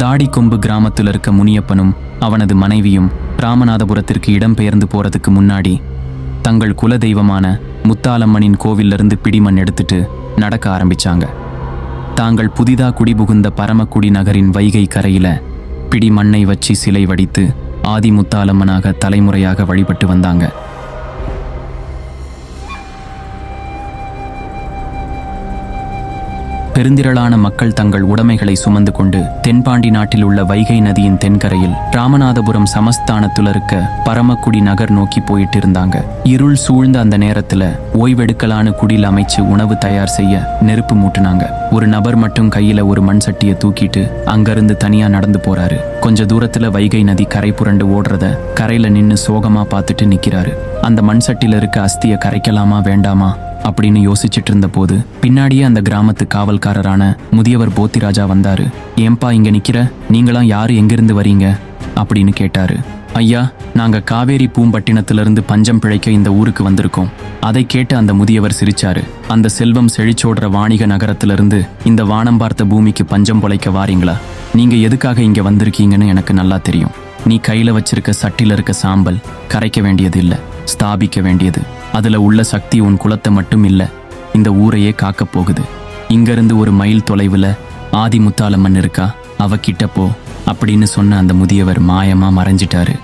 தாடிக்கொம்பு கிராமத்தில் இருக்க முனியப்பனும் அவனது மனைவியும் ராமநாதபுரத்திற்கு இடம்பெயர்ந்து போறதுக்கு முன்னாடி தங்கள் குலதெய்வமான முத்தாலம்மனின் கோவிலிருந்து பிடிமண் எடுத்துட்டு நடக்க ஆரம்பிச்சாங்க. தாங்கள் புதிதா குடிபுகுந்த பரமக்குடி நகரின் வைகை கரையில பிடி மண்ணை வச்சு சிலை வடித்து ஆதி முத்தாலம்மனாக தலைமுறையாக வழிபட்டு வந்தாங்க. பெருந்திரளான மக்கள் தங்கள் உடைமைகளை சுமந்து கொண்டு தென்பாண்டி நாட்டில் உள்ள வைகை நதியின் தென்கரையில் ராமநாதபுரம் சமஸ்தானத்துல இருக்க பரமக்குடி நகர் நோக்கி போயிட்டு இருந்தாங்க இருள் சூழ்ந்த அந்த நேரத்துல ஓய்வெடுக்கலான குடில் அமைச்சு உணவு தயார் செய்ய நெருப்பு மூட்டுனாங்க. ஒரு நபர் மட்டும் கையில ஒரு மண் சட்டியை தூக்கிட்டு அங்கிருந்து தனியா நடந்து போறாரு. கொஞ்ச தூரத்துல வைகை நதி கரை புரண்டு ஓடுறத கரையில நின்னு சோகமா பார்த்துட்டு நிக்கிறாரு. அந்த மண் சட்டில இருக்க அஸ்தியை கரைக்கலாமா வேண்டாமா? அப்படின்னு யோசிச்சுட்டு இருந்த போது பின்னாடியே அந்த கிராமத்து காவல்காரரான முதியவர் போத்திராஜா வந்தாரு. ஏன்பா இங்க நிக்கிற? நீங்களாம் யாரு? எங்கிருந்து வரீங்க? அப்படின்னு கேட்டாரு. ஐயா நாங்க காவேரி பூம்பட்டினத்திலிருந்து பஞ்சம் பிழைக்க இந்த ஊருக்கு வந்திருக்கோம். அதை கேட்டு அந்த முதியவர் சிரிச்சாரு. அந்த செல்வம் செழிச்சோடுற வாணிக நகரத்திலிருந்து இந்த வானம் பார்த்த பூமிக்கு பஞ்சம் பொழைக்க வாரீங்களா? நீங்க எதுக்காக இங்க வந்திருக்கீங்கன்னு எனக்கு நல்லா தெரியும். நீ கையில வச்சிருக்க சட்டில இருக்க சாம்பல் கரைக்க வேண்டியது இல்லை ஸ்தாபிக்க வேண்டியது. அதுல உள்ள சக்தி உன் குலத்தை மட்டும் இல்ல இந்த ஊரையே காக்கப் போகுது. இங்கிருந்து ஒரு மைல் தொலைவுல ஆதி முத்தாலம்மன் இருக்கா? அவ கிட்ட போ அப்படின்னு சொன்ன அந்த முதியவர் மாயமா மறைஞ்சிட்டாரு.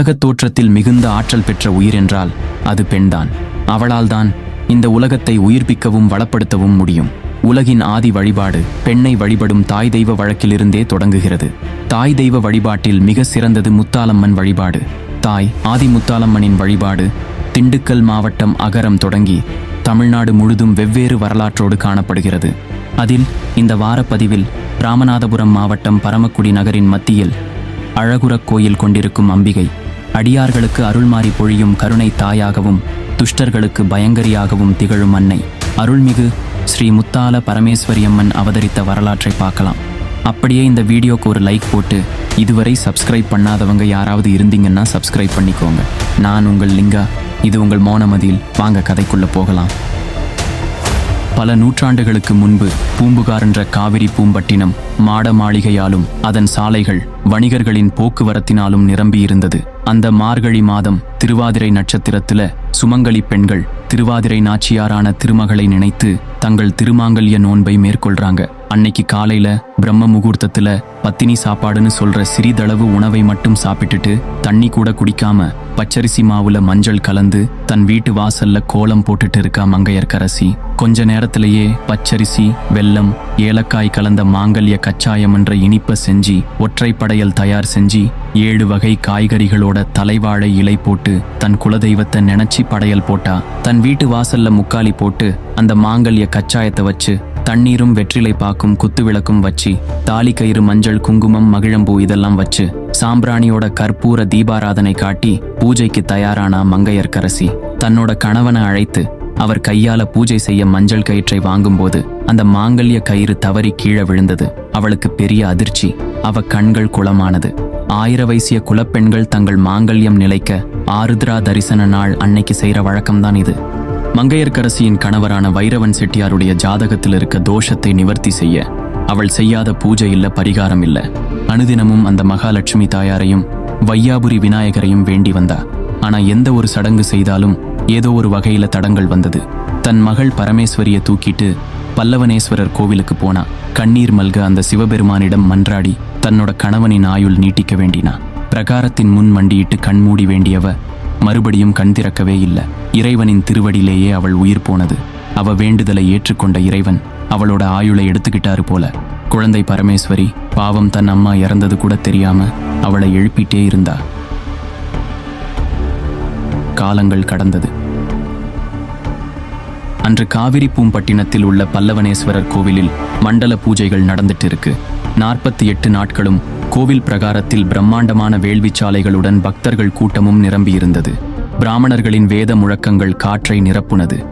உலகத் தோற்றத்தில் மிகுந்த ஆற்றல் பெற்ற உயிர் என்றால் அது பெண்தான். அவளால்தான் இந்த உலகத்தை உயிர்ப்பிக்கவும் வளப்படுத்தவும் முடியும். உலகின் ஆதி வழிபாடு பெண்ணை வழிபடும் தாய் தெய்வ வழக்கிலிருந்தே தொடங்குகிறது. தாய் தெய்வ வழிபாட்டில் மிக சிறந்தது முத்தாலம்மன் வழிபாடு. தாய் ஆதி முத்தாலம்மனின் வழிபாடு திண்டுக்கல் மாவட்டம் அகரம் தொடங்கி தமிழ்நாடு முழுதும் வெவ்வேறு வரலாற்றோடு காணப்படுகிறது. அதில் இந்த வாரப்பதிவில் ராமநாதபுரம் மாவட்டம் பரமக்குடி நகரின் மத்தியில் அழகுரக் கோயில் கொண்டிருக்கும் அம்பிகை அடியார்களுக்கு அருள்மாறி பொழியும் கருணை தாயாகவும் துஷ்டர்களுக்கு பயங்கரியாகவும் திகழும் அன்னை. அருள்மிகு ஸ்ரீ முத்தால பரமேஸ்வரி அம்மன் அவதரித்த வரலாற்றை பார்க்கலாம். அப்படியே இந்த வீடியோக்கு ஒரு லைக் போட்டு இதுவரை சப்ஸ்கிரைப் பண்ணாதவங்க யாராவது இருந்தீங்கன்னா சப்ஸ்கிரைப் பண்ணிக்கோங்க. நான் உங்கள் லிங்கா இது உங்கள் மோனமதியில். வாங்க கதைக்குள்ளே போகலாம். பல நூற்றாண்டுகளுக்கு முன்பு பூம்புகார் என்ற காவிரி பூம்பட்டினம் மாட மாளிகையாலும் அதன் சாலைகள் வணிகர்களின் போக்குவரத்தினாலும் நிரம்பியிருந்தது. அந்த மார்கழி மாதம் திருவாதிரை நட்சத்திரத்துல சுமங்கலி பெண்கள் திருவாதிரை நாச்சியாரான திருமகளை நினைத்து தங்கள் திருமாங்கல்ய நோன்பை மேற்கொள்றாங்க. அன்னைக்கு காலையில பிரம்ம முகூர்த்தத்துல பத்தினி சாப்பாடுன்னு சொல்ற சிறிதளவு உணவை மட்டும் சாப்பிட்டுட்டு தண்ணி கூட குடிக்காம பச்சரிசி மாவுல மஞ்சள் கலந்து தன் வீட்டு வாசல்ல கோலம் போட்டுட்டு இருக்கா மங்கையர்க்கரசி. கொஞ்ச நேரத்திலேயே பச்சரிசி வெல்லம் ஏலக்காய் கலந்த மாங்கல்ய கச்சாயம் என்ற இனிப்ப செஞ்சு ஒற்றை படையல் தயார் செஞ்சு ஏழு வகை காய்கறிகளோட தலைவாழை இலை போட்டு தன் குலதெய்வத்தை நினைச்சி படையல் போட்டா. தன் வீட்டு வாசல்ல முக்காலி போட்டு அந்த மாங்கல்ய கச்சாயத்தை வச்சு தண்ணீரும் வெற்றிலை பாக்கும் குத்து விளக்கும் வச்சு தாலி கயிறு மஞ்சள் குங்குமம் மகிழம்பூ இதெல்லாம் வச்சு சாம்பிராணியோட கற்பூர தீபாராதனை காட்டி பூஜைக்கு தயாரானா மங்கையர்க்கரசி. தன்னோட கணவனை அழைத்து அவர் கையால பூஜை செய்ய மஞ்சள் கயிற்றை வாங்கும்போது அந்த மாங்கல்ய கயிறு தவறி கீழே விழுந்தது. அவளுக்கு பெரிய அதிர்ச்சி. அவ கண்கள் குளமானது. ஆயிர வயசிய குலப்பெண்கள் தங்கள் மாங்கல்யம் நிலைக்க ஆருத்ரா தரிசன நாள் அன்னைக்கு செய்யற வழக்கம்தான் இது. மங்கையர்க்கரசியின் கணவரான வைரவன் செட்டியாருடைய ஜாதகத்தில் இருக்க தோஷத்தை நிவர்த்தி செய்ய அவள் செய்யாத பூஜை இல்ல பரிகாரம் இல்ல. அனுதினமும் அந்த மகாலட்சுமி தாயாரையும் வையாபுரி விநாயகரையும் வேண்டி வந்தா. ஆனா எந்த ஒரு சடங்கு செய்தாலும் ஏதோ ஒரு வகையில தடங்கள் வந்தது. தன் மகள் பரமேஸ்வரிய தூக்கிட்டு பல்லவனேஸ்வரர் கோவிலுக்கு போனா கண்ணீர் மல்க அந்த சிவபெருமானிடம் மன்றாடி தன்னோட கணவனின் ஆயுள் நீட்டிக்க வேண்டினா. பிரகாரத்தின் முன் மண்டியிட்டு கண்மூடி வேண்டியவ மறுபடியும் கண் திறக்கவே இல்லை. இறைவனின் திருவடியிலேயே அவள் உயிர் போனது. அவ வேண்டுதலை ஏற்றுக்கொண்ட இறைவன் அவளோட ஆயுளை எடுத்துக்கிட்டாரு போல. குழந்தை பரமேஸ்வரி பாவம் தன் அம்மா இறந்தது கூட தெரியாம அவளை எழுப்பிட்டே இருந்தா. காலங்கள் கடந்தது. அன்று காவிரி பூம்பட்டினத்தில் உள்ள பல்லவனேஸ்வரர் கோவிலில் மண்டல பூஜைகள் நடந்துட்டு இருக்கு. நாற்பத்தி எட்டு நாட்களும் கோவில் பிரகாரத்தில் பிரம்மாண்டமான வேள்விச்சாலைகளுடன் பக்தர்கள் கூட்டமும் நிரம்பியிருந்தது. பிராமணர்களின் வேத முழக்கங்கள் காற்றை நிரப்புனது.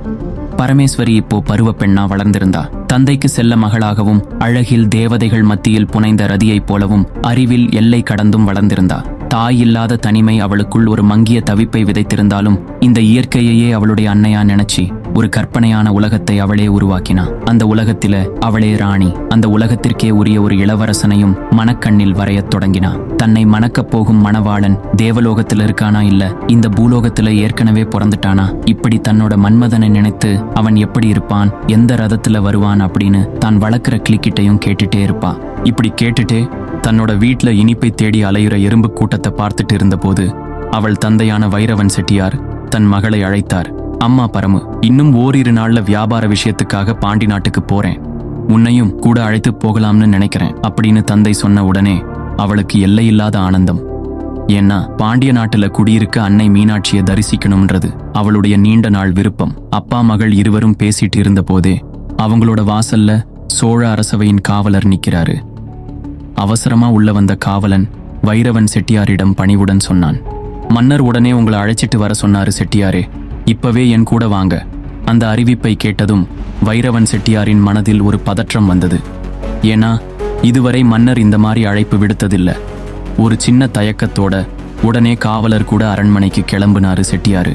பரமேஸ்வரி இப்போ பருவ பெண்ணா வளர்ந்திருந்தா. தந்தைக்கு செல்ல மகளாகவும் அழகில் தேவதைகள் மத்தியில் புனைந்த ரதியைப் போலவும் அறிவில் எல்லை கடந்தும் வளர்ந்திருந்தா. தாய் இல்லாத தனிமை அவளுக்குள் ஒரு மங்கிய தவிப்பை விதைத்திருந்தாலும் இந்த இயற்கையையே அவளுடைய அன்னையா நினைச்சி ஒரு கற்பனையான உலகத்தை அவளே உருவாக்கினா. அந்த உலகத்தில அவளே ராணி. அந்த உலகத்திற்கே உரிய ஒரு இளவரசனையும் மனக்கண்ணில் வரையத் தொடங்கினா. தன்னை மணக்கப் போகும் மணவாளன் தேவலோகத்தில் இருக்கானா இல்ல இந்த பூலோகத்துல ஏற்கனவே பிறந்துட்டானா? இப்படி தன்னோட மன்மதனை நினைத்து அவன் எப்படி இருப்பான் எந்த ரதத்துல வருவான் அப்படின்னு தான் வளர்க்குற கிளிக்கிட்டையும் கேட்டுட்டே இருப்பா. இப்படி கேட்டுட்டே தன்னோட வீட்ல இனிப்பை தேடி அலையுற எறும்பு கூட்டத்தை பார்த்துட்டு இருந்தபோது அவள் தந்தையான வைரவன் செட்டியார் தன் மகளை அழைத்தார். அம்மா பரமு இன்னும் ஓரிரு நாள்ல வியாபார விஷயத்துக்காக பாண்டி நாட்டுக்கு போறேன். உன்னையும் கூட அழைத்து போகலாம்னு நினைக்கிறேன் அப்படின்னு தந்தை சொன்ன உடனே அவளுக்கு எல்லையில்லாத ஆனந்தம். ஏன்னா பாண்டிய நாட்டுல குடியிருக்க அன்னை மீனாட்சியை தரிசிக்கணும்ன்றது அவளுடைய நீண்ட நாள் விருப்பம். அப்பா மகள் இருவரும் பேசிட்டு இருந்த போதே அவங்களோட வாசல்ல சோழ அரசவையின் காவலர் நிக்கிறாரு. அவசரமா உள்ள வந்த காவலன் வைரவன் செட்டியாரிடம் பணிவுடன் சொன்னான். மன்னர் உடனே உங்களை அழைச்சிட்டு வர சொன்னாரு செட்டியாரே. இப்பவே என் கூட வாங்க. அந்த அறிவிப்பை கேட்டதும் வைரவன் செட்டியாரின் மனதில் ஒரு பதற்றம் வந்தது. ஏன்னா இதுவரை மன்னர் இந்த மாதிரி அழைப்பு விடுத்ததில்ல. ஒரு சின்ன தயக்கத்தோட உடனே காவலர் கூட அரண்மனைக்கு கிளம்புனாரு செட்டியாரு.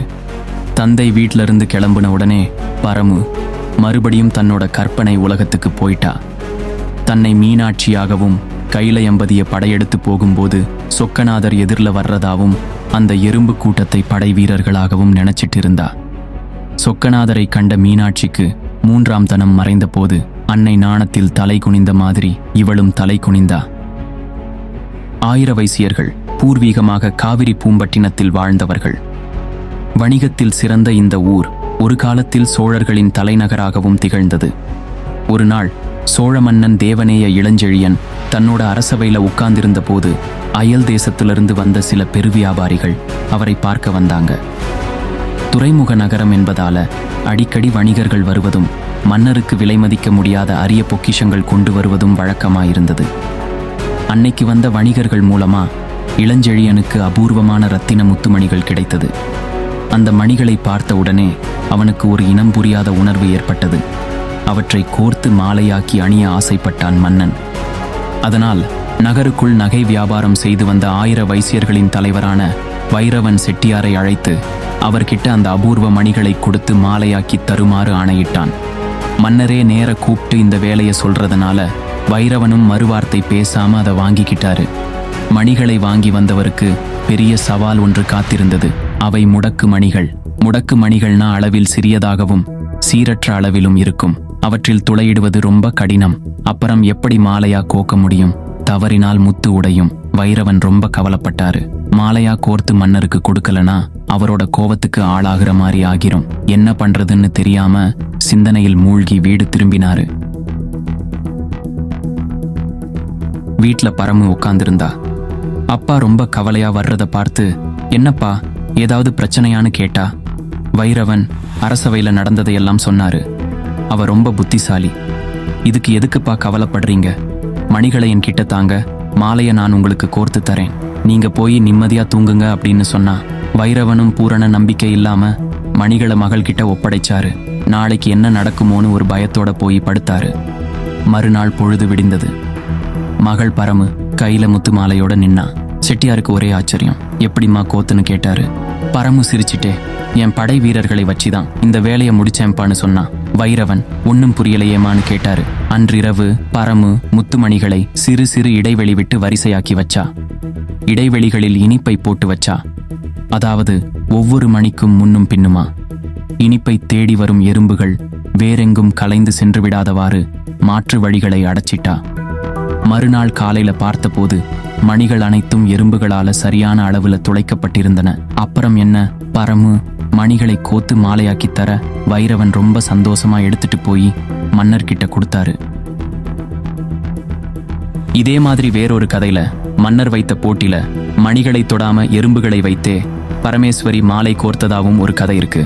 தந்தை வீட்டிலிருந்து கிளம்புன உடனே பரமு மறுபடியும் தன்னோட கற்பனை உலகத்துக்கு போயிட்டா. தன்னை மீனாட்சியாகவும் கைலையம்பதிய படையெடுத்து போகும்போது சொக்கநாதர் எதிர்ல வர்றதாவும் அந்த எறும்பு கூட்டத்தை படை வீரர்களாகவும் நினைச்சிட்டு இருந்தா சொக்கநாதரை கண்ட மீனாட்சிக்கு மூன்றாம் தனம் மறைந்தபோது அன்னை நாணத்தில் தலை குனிந்த மாதிரி இவளும் தலை குனிந்தா. ஆயிர வைசியர்கள் பூர்வீகமாக காவிரி பூம்பட்டினத்தில் வாழ்ந்தவர்கள். வணிகத்தில் சிறந்த இந்த ஊர் ஒரு காலத்தில் சோழர்களின் தலைநகராகவும் திகழ்ந்தது. ஒரு நாள் சோழ மன்னன் தேவநேய இளஞ்செழியன் தன்னோட அரசவையில உட்கார்ந்திருந்த போது அயல் தேசத்திலிருந்து வந்த சில பெரு வியாபாரிகள் அவரை பார்க்க வந்தாங்க. துறைமுக நகரம் என்பதால அடிக்கடி வணிகர்கள் வருவதும் மன்னருக்கு விலை மதிக்க முடியாத அரிய பொக்கிஷங்கள் கொண்டு வருவதும் வழக்கமாயிருந்தது. அன்னைக்கு வந்த வணிகர்கள் மூலமா இளஞ்செழியனுக்கு அபூர்வமான ரத்தின முத்துமணிகள் கிடைத்தது. அந்த மணிகளை பார்த்த உடனே அவனுக்கு ஒரு இனம் புரியாத உணர்வு ஏற்பட்டது. அவற்றை கோர்த்து மாலையாக்கி அணிய ஆசைப்பட்டான் மன்னன். அதனால் நகருக்குள் நகை வியாபாரம் செய்து வந்த ஆயிர வைசியர்களின் தலைவரான வைரவன் செட்டியாரை அழைத்து அவர்கிட்ட அந்த அபூர்வ மணிகளை கொடுத்து மாலையாக்கி தருமாறு ஆணையிட்டான். மன்னரே நேர கூப்பிட்டு இந்த வேலையை சொல்றதுனால வைரவனும் மறுவார்த்தை பேசாம அதை வாங்கிக்கிட்டாரு. மணிகளை வாங்கி வந்தவருக்கு பெரிய சவால் ஒன்று காத்திருந்தது. அவை முடக்கு மணிகள். முடக்கு மணிகள்னா அளவில் சிறியதாகவும் சீரற்ற அளவிலும் இருக்கும். அவற்றில் துளையிடுவது ரொம்ப கடினம். அப்புறம் எப்படி மாலையா கோக்க முடியும்? தவறினால் முத்து உடையும். வைரவன் ரொம்ப கவலைப்பட்டாரு. மாலையா கோர்த்து மன்னருக்கு கொடுக்கலனா அவரோட கோவத்துக்கு ஆளாகிற மாதிரி ஆகிரும். என்ன பண்றதுன்னு தெரியாம சிந்தனையில் மூழ்கி வீடு திரும்பினாரு. வீட்ல பரமு உட்கார்ந்திருந்தா அப்பா ரொம்ப கவலையா வர்றத பார்த்து என்னப்பா ஏதாவது பிரச்சனையான்னு கேட்டா? வைரவன் அரசவையில நடந்ததையெல்லாம் சொன்னாரு. அவ ரொம்ப புத்திசாலி. இதுக்கு எதுக்குப்பா கவலைப்படுறீங்க? மணிகளை என் கிட்ட தாங்க. மாலையை நான் உங்களுக்கு கோர்த்து தரேன். நீங்க போய் நிம்மதியா தூங்குங்க அப்படின்னு சொன்னா வைரவனும் பூரண நம்பிக்கை இல்லாம மணிகளை மகள்கிட்ட ஒப்படைச்சாரு. நாளைக்கு என்ன நடக்குமோன்னு ஒரு பயத்தோட போய் படுத்தாரு. மறுநாள் பொழுது விடிந்தது. மகள் பரமு கையில முத்து மாலையோட நின்னா செட்டியாருக்கு ஒரே ஆச்சரியம். எப்படிம்மா கோத்துன்னு கேட்டாரு. பரமு சிரிச்சிட்டே என் படை வீரர்களை வச்சுதான் இந்த வேலையை முடிச்சேன்ப்பான்னு சொன்னான் வைரவன் ஒன்னும் புரியலையேமான்னு கேட்டாரு. அன்றிரவு பரமு முத்துமணிகளை சிறு சிறு இடைவெளி விட்டு வரிசையாக்கி வச்சா. இடைவெளிகளில் இனிப்பை போட்டு வச்சா. அதாவது ஒவ்வொரு மணிக்கும் முன்னும் பின்னுமா. இனிப்பை தேடி வரும் எறும்புகள் வேறெங்கும் கலைந்து சென்று விடாதவாறு மாற்று வழிகளை அடைச்சிட்டா. மறுநாள் காலையில பார்த்தபோது மணிகள் அனைத்தும் எறும்புகளால சரியான அளவுல துளைக்கப்பட்டிருந்தன. அப்புறம் என்ன? பரமு மணிகளை கோத்து மாலையாக்கி தர வைரவன் ரொம்ப சந்தோஷமா எடுத்துட்டு போய் மன்னர்கிட்ட கொடுத்தாரு. இதே மாதிரி வேறொரு கதையில மன்னர் வைத்த போட்டியில மணிகளை தொடாம எறும்புகளை வைத்தே பரமேஸ்வரி மாலை கோர்த்ததாவும் ஒரு கதை இருக்கு.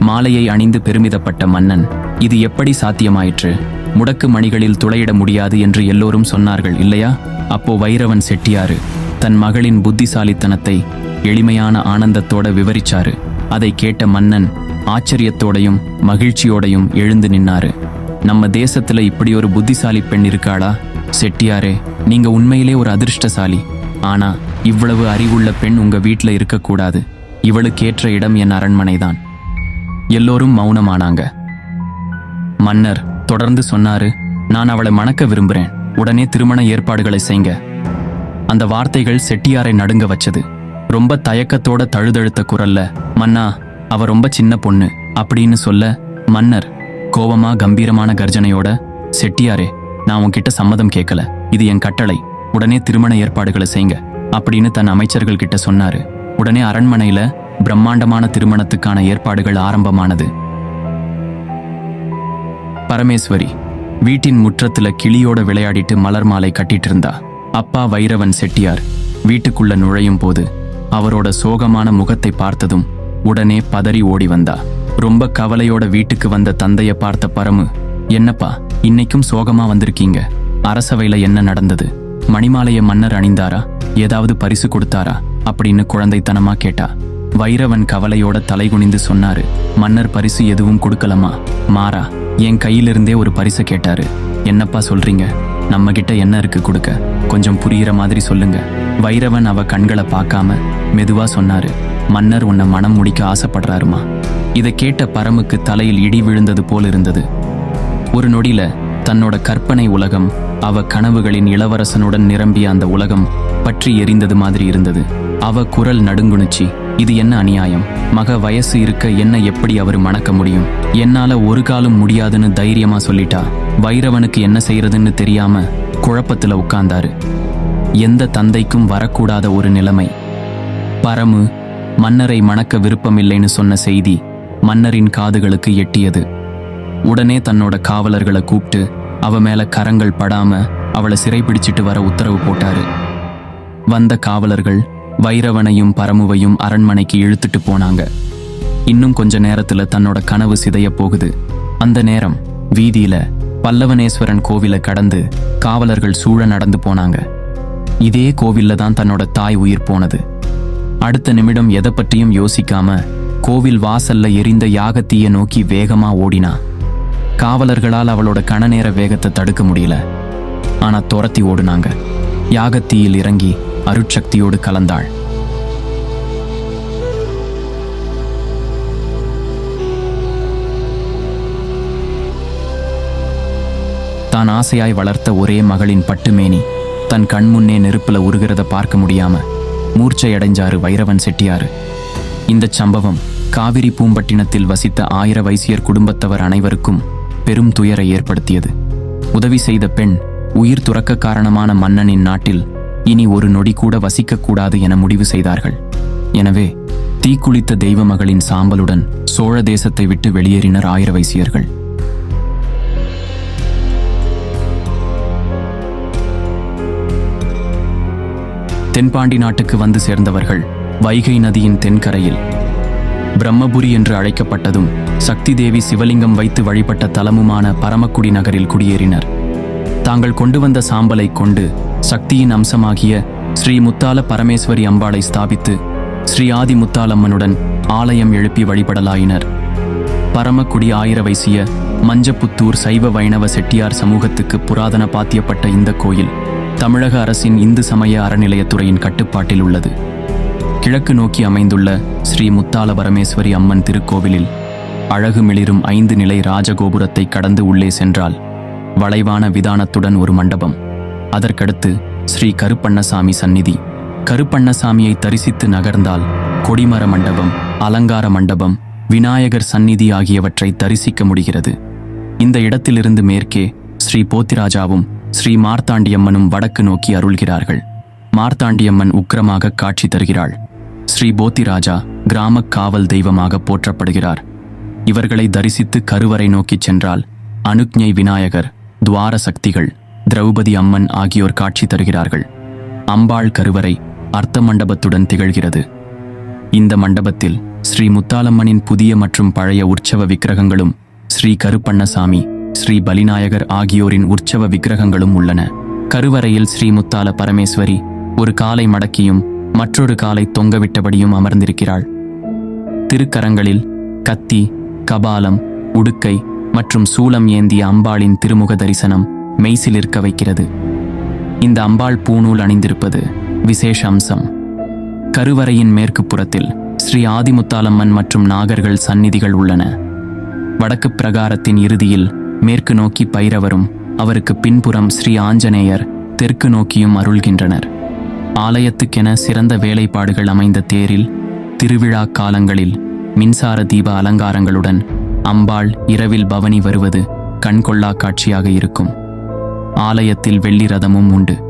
மாலையை அணிந்து பெருமிதப்பட்ட மன்னன் இது எப்படி சாத்தியமாயிற்று? முடக்கு மணிகளில் துளையிட முடியாது என்று எல்லோரும் சொன்னார்கள் இல்லையா? அப்போ வைரவன் செட்டியாரு தன் மகளின் புத்திசாலித்தனத்தை எளிமையான ஆனந்தத்தோட விவரிச்சாரு. அதை கேட்ட மன்னன் ஆச்சரியத்தோடையும் மகிழ்ச்சியோடையும் எழுந்து நின்னாரு. நம்ம தேசத்துல இப்படி ஒரு புத்திசாலி பெண் இருக்காளா? செட்டியாரே நீங்க உண்மையிலே ஒரு அதிர்ஷ்டசாலி. ஆனா இவ்வளவு அறிவுள்ள பெண் உங்க வீட்ல இருக்கக்கூடாது. இவளுக்கேற்ற இடம் என் அரண்மனைதான். எல்லோரும் மௌனமானாங்க. மன்னர் தொடர்ந்து சொன்னாரு நான் அவளை மணக்க விரும்புறேன். உடனே திருமண ஏற்பாடுகளை செய்ங்க. அந்த வார்த்தைகள் செட்டியாரை நடுங்க வச்சது. ரொம்ப தயக்கத்தோட தழுதழுத்த குரல்ல மன்னா அவ ரொம்ப சின்ன பொண்ணு. அப்படின்னு சொல்ல மன்னர் கோவமா கம்பீரமான கர்ஜனையோட செட்டியாரே நான் உன்கிட்ட சம்மதம் கேட்கல இது என் கட்டளை. உடனே திருமண ஏற்பாடுகளை செய்ங்க. அப்படின்னு தன் அமைச்சர்கள் கிட்ட சொன்னாரு. உடனே அரண்மனையில பிரம்மாண்டமான திருமணத்துக்கான ஏற்பாடுகள் ஆரம்பமானது. பரமேஸ்வரி வீட்டின் முற்றத்துல கிளியோட விளையாடிட்டு மலர் மாலை கட்டிட்டு இருந்தா அப்பா வைரவன் செட்டியார் வீட்டுக்குள்ள நுழையும் போது அவரோட சோகமான முகத்தை பார்த்ததும் உடனே பதறி ஓடி வந்தா. ரொம்ப கவலையோட வீட்டுக்கு வந்த தந்தைய பார்த்த பரமு என்னப்பா இன்னைக்கும் சோகமா வந்திருக்கீங்க? அரசவையில என்ன நடந்தது? மணிமாலைய மன்னர் அணிந்தாரா? ஏதாவது பரிசு கொடுத்தாரா? அப்படின்னு குழந்தைத்தனமா கேட்டா. வைரவன் கவலையோட தலைகுனிந்து சொன்னாரு மன்னர் பரிசு எதுவும் கொடுக்கலமா? மாறா. என் கையிலிருந்தே ஒரு பரிசை கேட்டாரு. என்னப்பா சொல்றீங்க? நம்ம கிட்ட என்ன இருக்கு கொடுக்க? கொஞ்சம் புரியிற மாதிரி சொல்லுங்க. வைரவன் அவ கண்களை பார்க்காம மெதுவா சொன்னாரு. மன்னர் உன்னை மனம் முடிக்க ஆசைப்படுறாருமா? இதை கேட்ட பரமுக்கு தலையில் இடி விழுந்தது போல் இருந்தது. ஒரு நொடியில தன்னோட கற்பனை உலகம் அவ கனவுகளின் இளவரசனுடன் நிரம்பிய அந்த உலகம் பற்றி எரிந்தது மாதிரி இருந்தது. அவ குரல் நடுங்குணுச்சி இது என்ன அநியாயம்? மக வயசு இருக்க என்ன எப்படி அவர் மணக்க முடியும்? என்னால ஒரு காலம் முடியாதுன்னு தைரியமா சொல்லிட்டா? வைரவனுக்கு என்ன செய்யறதுன்னு தெரியாம குழப்பத்துல உட்கார்ந்தாரு. எந்த தந்தைக்கும் வரக்கூடாத ஒரு நிலைமை. பரமு மன்னரை மணக்க விருப்பமில்லைன்னு சொன்ன செய்தி மன்னரின் காதுகளுக்கு எட்டியது. உடனே தன்னோட காவலர்களை கூப்பிட்டு அவ மேல கரங்கள் படாம அவளை சிறைபிடிச்சிட்டு வர உத்தரவு போட்டாரு. வந்த காவலர்கள் வைரவனையும் பரமுவையும் அரண்மனைக்கு இழுத்துட்டு போனாங்க. இன்னும் கொஞ்ச நேரத்துல தன்னோட கனவு சிதைய போகுது. அந்த நேரம் வீதியில பல்லவனேஸ்வரன் கோவிலை கடந்து காவலர்கள் சூழ நடந்து போனாங்க. இதே கோவில்ல தான் தன்னோட தாய் உயிர் போனது. அடுத்த நிமிடம் எதை பற்றியும் யோசிக்காம கோவில் வாசல்ல எரிந்த யாகத்தீய நோக்கி வேகமா ஓடினா. காவலர்களால் அவளோட கணநேர வேகத்தை தடுக்க முடியல. ஆனா துரத்தி ஓடுனாங்க. யாகத்தீயில் இறங்கி அருட்சக்தியோடு கலந்தாள். தான் ஆசையாய் வளர்த்த ஒரே மகளின் பட்டுமேனி தன் கண்முன்னே நெருப்புல உருகிறத பார்க்க முடியாம மூர்ச்சையடைஞ்சாரு வைரவன் செட்டியாரு. இந்த சம்பவம் காவிரி பூம்பட்டினத்தில் வசித்த ஆயிர வைசியர் குடும்பத்தவர் அனைவருக்கும் பெரும் துயரை ஏற்படுத்தியது. உதவி செய்த பெண் உயிர் துறக்க காரணமான மன்னனின் நாட்டில் இனி ஒரு நொடி கூட வசிக்கக்கூடாது என முடிவு செய்தார்கள். எனவே தீக்குளித்த தெய்வ மகளின் சாம்பலுடன் சோழ தேசத்தை விட்டு வெளியேறினர் ஆயிர வைசியர்கள் தென்பாண்டி நாட்டுக்கு வந்து சேர்ந்தவர்கள் வைகை நதியின் தென்கரையில் பிரம்மபுரி என்று அழைக்கப்பட்டதும் சக்தி தேவி சிவலிங்கம் வைத்து வழிபட்ட தலமுமான பரமக்குடி நகரில் குடியேறினர். தாங்கள் கொண்டு வந்த சாம்பலை கொண்டு சக்தியின் அம்சமாகிய ஸ்ரீ முத்தால பரமேஸ்வரி அம்பாளை ஸ்தாபித்து ஸ்ரீ ஆதி முத்தாலம்மனுடன் ஆலயம் எழுப்பி வழிபடலாயினர். பரமக்குடி ஆயிர வைசிய மஞ்சப்புத்தூர் சைவ வைணவ செட்டியார் சமூகத்துக்கு புராதன பாத்தியப்பட்ட இந்த கோயில் தமிழக அரசின் இந்து சமய அறநிலையத்துறையின் கட்டுப்பாட்டில் உள்ளது. கிழக்கு நோக்கி அமைந்துள்ள ஸ்ரீ முத்தால பரமேஸ்வரி அம்மன் திருக்கோவிலில் அழகு மிளிரும் ஐந்து நிலை ராஜகோபுரத்தை கடந்து உள்ளே சென்றால் வளைவான விதானத்துடன் ஒரு மண்டபம். அதற்கடுத்து ஸ்ரீ கருப்பண்ணசாமி சந்நிதி. கருப்பண்ணசாமியை தரிசித்து நகர்ந்தால் கொடிமர மண்டபம் அலங்கார மண்டபம் விநாயகர் சந்நிதி ஆகியவற்றை தரிசிக்க முடிகிறது. இந்த இடத்திலிருந்து மேற்கே ஸ்ரீ போத்திராஜாவும் ஸ்ரீ மார்த்தாண்டியம்மனும் வடக்கு நோக்கி அருள்கிறார்கள். மார்த்தாண்டியம்மன் உக்கிரமாக காட்சி தருகிறாள். ஸ்ரீ போத்திராஜா கிராம காவல் தெய்வமாக போற்றப்படுகிறார். இவர்களை தரிசித்து கருவறை நோக்கிச் சென்றால் அனுக்ஞை விநாயகர் துவார சக்திகள் திரௌபதி அம்மன் ஆகியோர் காட்சி தருகிறார்கள். அம்பாள் கருவறை அர்த்த மண்டபத்துடன் திகழ்கிறது. இந்த மண்டபத்தில் ஸ்ரீ முத்தாலம்மனின் புதிய மற்றும் பழைய உற்சவ விக்கிரகங்களும் ஸ்ரீ கருப்பண்ணசாமி ஸ்ரீ பலிநாயகர் ஆகியோரின் உற்சவ விக்கிரகங்களும் உள்ளன. கருவறையில் ஸ்ரீ முத்தால பரமேஸ்வரி ஒரு காலை மடக்கியும் மற்றொரு காலை தொங்கவிட்டபடியும் அமர்ந்திருக்கிறாள். திருக்கரங்களில் கத்தி கபாலம் உடுக்கை மற்றும் சூலம் ஏந்திய அம்பாளின் திருமுக தரிசனம் மெய்சிலிருக்க வைக்கிறது. இந்த அம்பாள் பூநூல் அணிந்திருப்பது விசேஷ அம்சம். கருவறையின் மேற்கு புறத்தில் ஸ்ரீ ஆதிமுத்தாலம்மன் மற்றும் நாகர்கள் சந்நிதிகள் உள்ளன. வடக்கு பிரகாரத்தின் இறுதியில் மேற்கு நோக்கி பைரவரும் அவருக்கு பின்புறம் ஸ்ரீ ஆஞ்சநேயர் தெற்கு நோக்கியும் அருள்கின்றனர். ஆலயத்துக்கென சிறந்த வேலைப்பாடுகள் அமைந்த தேரில் திருவிழா காலங்களில் மின்சார தீப அலங்காரங்களுடன் அம்பாள் இரவில் பவனி வருவது கண்கொள்ளா காட்சியாக இருக்கும். ஆலயத்தில் வெள்ளி ரதமும் உண்டு.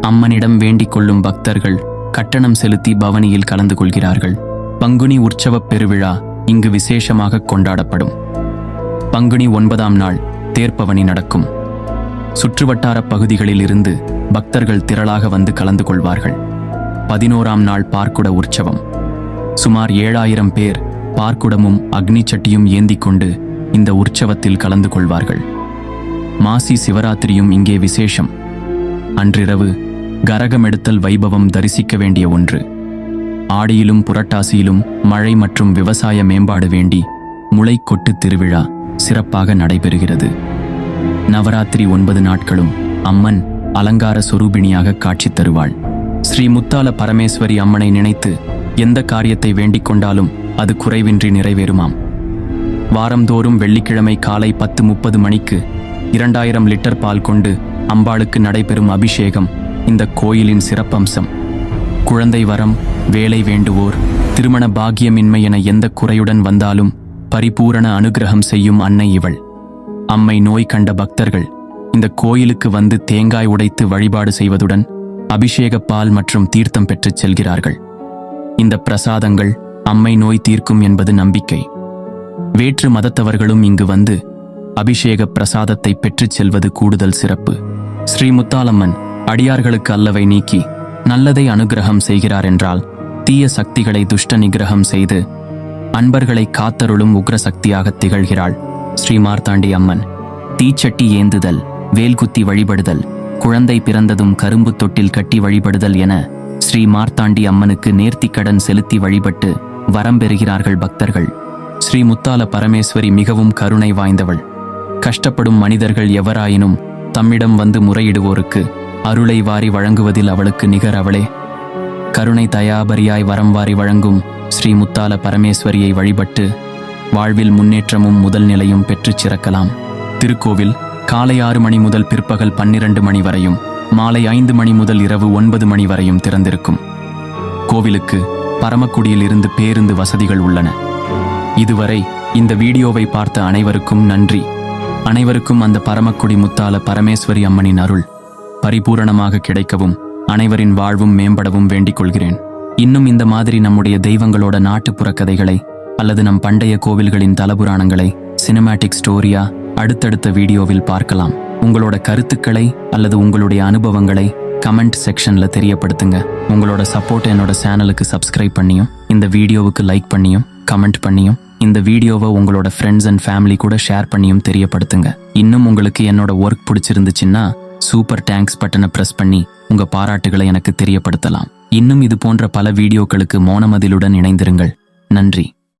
அம்மனிடம் வேண்டிக் கொள்ளும் பக்தர்கள் கட்டணம் செலுத்தி பவனியில் கலந்து கொள்கிறார்கள். பங்குனி உற்சவப் பெருவிழா இங்கு விசேஷமாக கொண்டாடப்படும். பங்குனி ஒன்பதாம் நாள் தேர்ப்பவனி நடக்கும். சுற்றுவட்டார பகுதிகளில் இருந்து பக்தர்கள் திரளாக வந்து கலந்து கொள்வார்கள். பதினோராம் நாள் பார்க்குட உற்சவம். சுமார் ஏழாயிரம் பேர் பார்க்குடமும் அக்னி சட்டியும் ஏந்திக் கொண்டு இந்த உற்சவத்தில் கலந்து கொள்வார்கள். மாசி சிவராத்திரியும் இங்கே விசேஷம். அன்றிரவு கரகமெடுத்தல் வைபவம் தரிசிக்க வேண்டிய ஒன்று. ஆடியிலும் புரட்டாசியிலும் மழை மற்றும் விவசாய மேம்பாடு வேண்டி முளைக்கொட்டு திருவிழா சிறப்பாக நடைபெறுகிறது. நவராத்திரி ஒன்பது நாட்களும் அம்மன் அலங்கார சொரூபிணியாக காட்சி தருவாள். ஸ்ரீ முத்தால பரமேஸ்வரி அம்மனை நினைத்து எந்த காரியத்தை வேண்டிக் கொண்டாலும் அது குறைவின்றி நிறைவேறுமாம். வாரந்தோறும் வெள்ளிக்கிழமை காலை பத்து முப்பது மணிக்கு இரண்டாயிரம் லிட்டர் பால் கொண்டு அம்பாளுக்கு நடைபெறும் அபிஷேகம் இந்த கோயிலின் சிறப்பம்சம். குழந்தை வரம் வேலை வேண்டுவோர் திருமண பாக்கியமின்மை என எந்த குறையுடன் வந்தாலும் பரிபூரண அனுகிரகம் செய்யும் அன்னை இவள். அம்மை நோய் கண்ட பக்தர்கள் இந்த கோயிலுக்கு வந்து தேங்காய் உடைத்து வழிபாடு செய்வதுடன் அபிஷேக பால் மற்றும் தீர்த்தம் பெற்றுச் செல்கிறார்கள். இந்த பிரசாதங்கள் அம்மை நோய் தீர்க்கும் என்பது நம்பிக்கை. வேற்று மதத்தவர்களும் இங்கு வந்து அபிஷேக பிரசாதத்தை பெற்றுச் செல்வது கூடுதல் சிறப்பு. ஸ்ரீ முத்தாலம்மன் அடியார்களுக்கு அல்லவை நீக்கி நல்லதை அனுகிரகம் செய்கிறார் என்றால் தீய சக்திகளை துஷ்ட நிகிரகம் செய்து அன்பர்களை காத்தருளும் உக்ர சக்தியாக திகழ்கிறாள் ஸ்ரீ மார்த்தாண்டி அம்மன். தீச்சட்டி ஏந்துதல் வேல்குத்தி வழிபடுதல் குழந்தை பிறந்ததும் கரும்பு தொட்டில் கட்டி வழிபடுதல் என ஸ்ரீ மார்த்தாண்டி அம்மனுக்கு நேர்த்திக்கடன் செலுத்தி வழிபட்டு வரம் பெறுகிறார்கள் பக்தர்கள். ஸ்ரீ முத்தால பரமேஸ்வரி மிகவும் கருணை வாய்ந்தவள். கஷ்டப்படும் மனிதர்கள் எவராயினும் தம்மிடம் வந்து முறையிடுவோருக்கு அருளை வாரி வழங்குவதில் அவளுக்கு நிகர் அவளே. கருணை தயாபரியாய் வரம் வாரி வழங்கும் ஸ்ரீ முத்தால பரமேஸ்வரியை வழிபட்டு வாழ்வில் முன்னேற்றமும் முதல் நிலையும் பெற்றுச் சிறக்கலாம். திருக்கோவில் காலை ஆறு மணி முதல் பிற்பகல் பன்னிரண்டு மணி வரையும் மாலை ஐந்து மணி முதல் இரவு ஒன்பது மணி வரையும் திறந்திருக்கும். கோவிலுக்கு பரமக்குடியில் இருந்து பேருந்து வசதிகள் உள்ளன. இதுவரை இந்த வீடியோவை பார்த்த அனைவருக்கும் நன்றி. அனைவருக்கும் அந்த பரமக்குடி முத்தால பரமேஸ்வரி அம்மனின் அருள் பரிபூரணமாக கிடைக்கவும் அனைவரின் வாழ்வும் மேம்படவும் வேண்டிக் கொள்கிறேன். இன்னும் இந்த மாதிரி நம்முடைய தெய்வங்களோட நாட்டுப்புற கதைகளை அல்லது நம் பண்டைய கோவில்களின் தலபுராணங்களை சினிமேட்டிக் ஸ்டோரியா அடுத்தடுத்த வீடியோவில் பார்க்கலாம். உங்களோட கருத்துக்களை அல்லது உங்களுடைய அனுபவங்களை கமெண்ட் செக்ஷன்ல தெரியப்படுத்துங்க. உங்களோட சப்போர்ட் என்னோட சேனலுக்கு சப்ஸ்கிரைப் பண்ணியும் இந்த வீடியோவுக்கு லைக் பண்ணியும் கமெண்ட் பண்ணியும் இந்த வீடியோவை உங்களோட ஃப்ரெண்ட்ஸ் அண்ட் ஃபேமிலி கூட ஷேர் பண்ணியும் தெரியப்படுத்துங்க. இன்னும் உங்களுக்கு என்னோட ஒர்க் பிடிச்சிருந்துச்சுன்னா சூப்பர் டேங்க்ஸ் பட்டனை ப்ரெஸ் பண்ணி உங்க பாராட்டுகளை எனக்கு தெரியப்படுத்தலாம். இன்னும் இது போன்ற பல வீடியோக்களுக்கு மோனமதிலுடன் இணைந்திருங்கள். நன்றி.